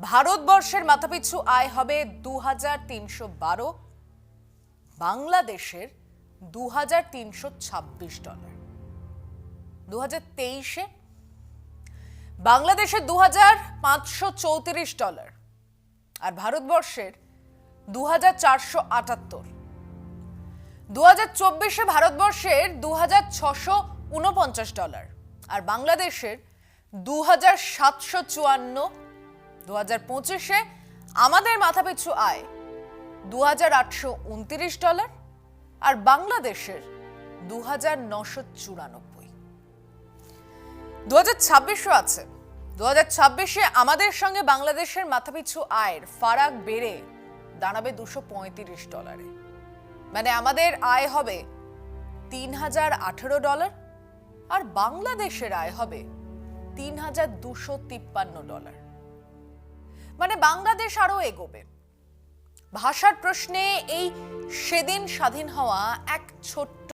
ভারতবর্ষের মাথাপিছু আয় হবে দু হাজার তিনশো বারো, বাংলাদেশের দু হাজার তিনশো ছাব্বিশ ডলার। দু তেইশে? বাংলাদেশের দু হাজার পাঁচশো চৌত্রিশ ডলার আর ভারতবর্ষের দু হাজার চারশো আটাত্তর। দু হাজার চব্বিশে ভারতবর্ষের দু হাজার ছশো উনপঞ্চাশ ডলার আর বাংলাদেশের দু হাজার সাতশো চুয়ান্ন দু হাজার পঁচিশে আমাদের মাথাপিছু আয় দু আটশো ডলার আর বাংলাদেশের দু হাজার নশো চুরানব্বই। দু হাজার ছাব্বিশও আছে। দু হাজার ছাব্বিশে আমাদের সঙ্গে বাংলাদেশের মাথাপিছু আয়ের ফারাক বেড়ে দাঁড়াবে দুশো পঁয়ত্রিশ ডলারে। মানে আমাদের আয় হবে তিন হাজার আঠেরো ডলার আর বাংলাদেশের আয় হবে তিন হাজার দুশো তিপ্পান্ন ডলার। মানে বাংলাদেশ আরও এগোবে। ভাষার প্রশ্নে এই সেদিন স্বাধীন হওয়া এক ছোট্ট